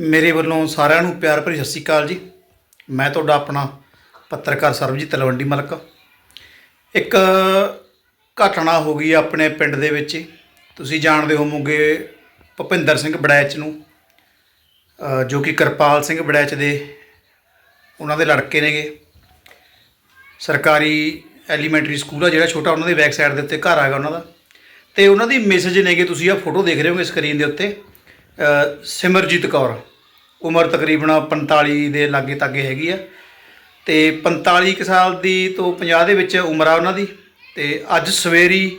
ਮੇਰੇ ਵੱਲੋਂ ਸਾਰਿਆਂ ਨੂੰ ਪਿਆਰ ਭਰੀ ਸਤਿ ਸ਼੍ਰੀ ਅਕਾਲ ਜੀ। ਮੈਂ ਤੁਹਾਡਾ ਆਪਣਾ ਪੱਤਰਕਾਰ ਸਰਬਜੀਤ ਤਲਵੰਡੀ ਮਲਕ। ਇੱਕ ਘਟਨਾ ਹੋ ਗਈ ਆਪਣੇ ਪਿੰਡ ਦੇ ਵਿੱਚ। ਤੁਸੀਂ ਜਾਣਦੇ ਹੋਵੋਗੇ ਭੁਪਿੰਦਰ ਸਿੰਘ ਬੜੈਚ ਨੂੰ ਜੋ ਕਿ ਕਿਰਪਾਲ ਸਿੰਘ ਬੜੈਚ ਦੇ ਉਹਨਾਂ ਦੇ ਲੜਕੇ ਨੇਗੇ। ਸਰਕਾਰੀ ਐਲੀਮੈਂਟਰੀ ਸਕੂਲ ਆ ਜਿਹੜਾ ਛੋਟਾ, ਉਹਨਾਂ ਦੇ ਬੈਕ ਸਾਈਡ ਦੇ ਉੱਤੇ ਘਰ ਆਗਾ ਉਹਨਾਂ ਦਾ। ਤੇ ਉਹਨਾਂ ਦੀ ਮੈਸੇਜ ਨੇਗੇ, ਤੁਸੀਂ ਆ ਫੋਟੋ ਦੇਖ ਰਹੇ ਹੋਗੇ ਸਕਰੀਨ ਦੇ ਉੱਤੇ ਸਿਮਰਜੀਤ ਕੌਰ। ਉਮਰ ਤਕਰੀਬਨ 45 ਦੇ ਲਾਗੇ ਤਾਗੇ ਹੈਗੀ ਆ। ਤੇ 45 ਕੁ ਸਾਲ ਦੀ ਤੋਂ 50 ਦੇ ਵਿੱਚ ਉਮਰ ਆ ਉਹਨਾਂ ਦੀ। ਤੇ ਅੱਜ ਸਵੇਰੀ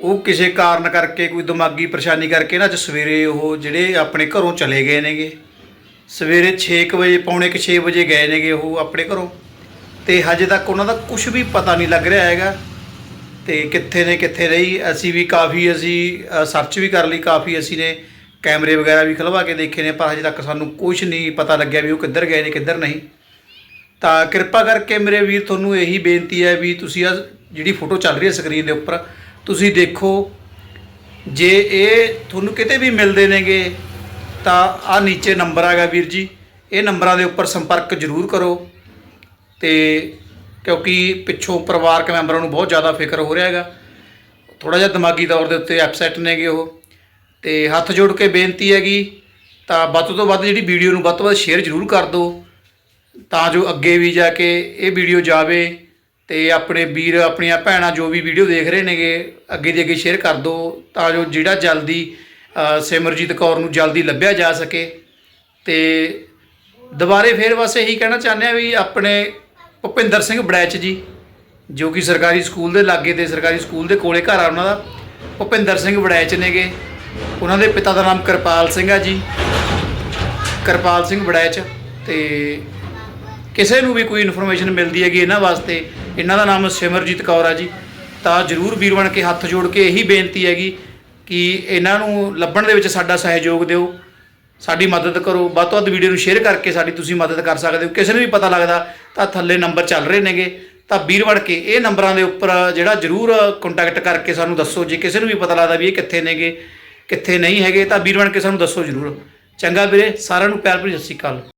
ਉਹ ਕਿਸੇ ਕਾਰਨ ਕਰਕੇ, ਕੋਈ ਦਿਮਾਗੀ ਪਰੇਸ਼ਾਨੀ ਕਰਕੇ ਨਾ ਅੱਜ ਸਵੇਰੇ ਉਹ ਜਿਹੜੇ ਆਪਣੇ ਘਰੋਂ ਚਲੇ ਗਏ ਨੇਗੇ। ਸਵੇਰੇ 6 ਵਜੇ, ਪੌਣੇ ਕੁ 6 ਵਜੇ ਗਏ ਨੇਗੇ ਉਹ ਆਪਣੇ ਘਰੋਂ। ਤੇ ਹਜੇ ਤੱਕ ਉਹਨਾਂ ਦਾ ਕੁਝ ਵੀ ਪਤਾ ਨਹੀਂ ਲੱਗ ਰਿਹਾ ਹੈਗਾ। ਤੇ ਕਿੱਥੇ ਨੇ, ਕਿੱਥੇ ਰਹੀ ਅਸੀਂ ਵੀ ਕਾਫੀ ਅਸੀਂ ਸਰਚ ਵੀ ਕਰ ਲਈ, ਕਾਫੀ ਅਸੀਂ ਨੇ। ਕੈਮਰੇ ਵਗੈਰਾ ਵੀ ਖਲਵਾ ਕੇ ਦੇਖੇ ਨੇ, ਪਰ ਹਜੇ ਤੱਕ ਸਾਨੂੰ ਕੁਝ ਨਹੀਂ ਪਤਾ ਲੱਗਿਆ ਵੀ ਉਹ ਕਿੱਧਰ ਗਏ ਨੇ, ਕਿੱਧਰ ਨਹੀਂ। ਤਾਂ ਕਿਰਪਾ ਕਰਕੇ ਮੇਰੇ ਵੀਰ, ਤੁਹਾਨੂੰ ਇਹੀ ਬੇਨਤੀ ਹੈ ਵੀ ਤੁਸੀਂ ਆ ਜਿਹੜੀ ਫੋਟੋ ਚੱਲ ਰਹੀ ਹੈ ਸਕਰੀਨ ਦੇ ਉੱਪਰ, ਤੁਸੀਂ ਦੇਖੋ, ਜੇ ਇਹ ਤੁਹਾਨੂੰ ਕਿਤੇ ਵੀ ਮਿਲਦੇ ਨੇਗੇ, ਤਾਂ ਆ ਨੀਚੇ ਨੰਬਰ ਆਗਾ ਵੀਰ ਜੀ, ਇਹ ਨੰਬਰਾਂ ਦੇ ਉੱਪਰ ਸੰਪਰਕ ਜ਼ਰੂਰ ਕਰੋ। ਤੇ ਕਿਉਂਕਿ ਪਿੱਛੋਂ ਪਰਿਵਾਰਕ ਮੈਂਬਰਾਂ ਨੂੰ ਬਹੁਤ ਜ਼ਿਆਦਾ ਫਿਕਰ ਹੋ ਰਿਹਾ ਹੈਗਾ। ਥੋੜਾ ਜਿਹਾ ਦਿਮਾਗੀ ਤੌਰ ਦੇ ਉੱਤੇ ਐਪਸੈਟ ਨੇਗੇ ਉਹ। ਤੇ ਹੱਥ ਜੋੜ ਕੇ ਬੇਨਤੀ ਹੈਗੀ, ਤਾਂ ਵੱਧ ਤੋਂ ਵੱਧ ਜਿਹੜੀ ਵੀਡੀਓ ਨੂੰ ਵੱਧ ਤੋਂ ਵੱਧ ਸ਼ੇਅਰ ਜ਼ਰੂਰ ਕਰ ਦਿਓ, ਤਾਂ ਜੋ ਅੱਗੇ ਵੀ ਜਾ ਕੇ ਇਹ ਵੀਡੀਓ ਜਾਵੇ ਤੇ ਆਪਣੇ ਵੀਰ, ਆਪਣੀਆਂ ਭੈਣਾਂ ਜੋ ਵੀ ਵੀਡੀਓ ਦੇਖ ਰਹੇ ਨੇਗੇ, ਅੱਗੇ ਦੀ ਅੱਗੇ ਸ਼ੇਅਰ ਕਰ ਦਿਓ, ਤਾਂ ਜੋ ਜਿਹੜਾ ਜਲਦੀ ਸਿਮਰਜੀਤ ਕੌਰ ਨੂੰ ਜਲਦੀ ਲੱਭਿਆ ਜਾ ਸਕੇ। ਤੇ ਦੁਬਾਰੇ ਫੇਰ ਬਸ ਇਹੀ ਕਹਿਣਾ ਚਾਹੁੰਦੇ ਆ ਵੀ ਆਪਣੇ ਭੁਪਿੰਦਰ ਸਿੰਘ ਬੜੈਚ ਜੀ, ਜੋ ਕਿ ਸਰਕਾਰੀ ਸਕੂਲ ਦੇ ਲਾਗੇ ਤੇ ਸਰਕਾਰੀ ਸਕੂਲ ਦੇ ਕੋਲੇ ਘਰ ਆ ਉਹਨਾਂ ਦਾ, ਭੁਪਿੰਦਰ ਸਿੰਘ ਬੜੈਚ ਨੇਗੇ। ਉਹਨਾਂ ਦੇ ਪਿਤਾ ਦਾ ਨਾਮ ਕਿਰਪਾਲ ਸਿੰਘ ਆ ਜੀ। ਕਿਰਪਾਲ ਸਿੰਘ ਬੜੈਚ ਤੇ ਕਿਸੇ ਨੂੰ ਵੀ ਕੋਈ ਇਨਫੋਰਮੇਸ਼ਨ ਮਿਲਦੀ ਹੈਗੀ ਇਹਨਾਂ ਵਾਸਤੇ, ਇਹਨਾਂ ਦਾ ਨਾਮ ਸਿਮਰਜੀਤ ਕੌਰ ਆ ਜੀ। ਤਾਂ ਜਰੂਰ ਵੀਰ ਬਣ ਕੇ ਹੱਥ ਜੋੜ ਕੇ ਇਹੀ ਬੇਨਤੀ ਹੈਗੀ ਕਿ ਇਹਨਾਂ ਨੂੰ ਲੱਭਣ ਦੇ ਵਿੱਚ ਸਾਡਾ ਸਹਿਯੋਗ ਦਿਓ, ਸਾਡੀ ਮਦਦ ਕਰੋ। ਵੱਧ ਤੋਂ ਵੱਧ ਵੀਡੀਓ ਨੂੰ ਸ਼ੇਅਰ ਕਰਕੇ ਸਾਡੀ ਤੁਸੀਂ ਮਦਦ ਕਰ ਸਕਦੇ ਹੋ। ਕਿਸੇ ਨੂੰ ਵੀ ਪਤਾ ਲੱਗਦਾ ਤਾਂ ਥੱਲੇ ਨੰਬਰ ਚੱਲ ਰਹੇ ਨੇਗੇ। ਤਾਂ ਵੀਰ ਬਣ ਕੇ ਇਹ ਨੰਬਰਾਂ ਦੇ ਉੱਪਰ ਜਿਹੜਾ ਜਰੂਰ ਕੰਟੈਕਟ ਕਰਕੇ ਸਾਨੂੰ ਦੱਸੋ। ਜੇ ਕਿਸੇ ਨੂੰ ਵੀ ਪਤਾ ਲੱਗਦਾ ਵੀ ਇਹ ਕਿੱਥੇ ਨੇਗੇ ਕਿੱਥੇ ਨਹੀਂ ਹੈਗੇ ਤਾਂ ਵੀਰ ਬਣ ਕੇ ਸਾਨੂੰ ਦੱਸੋ ਜਰੂਰ। ਚੰਗਾ ਵੀਰੇ, ਸਾਰਿਆਂ ਨੂੰ ਪਿਆਰ ਭਰੀ ਸਤਿ ਸ਼੍ਰੀ ਅਕਾਲ।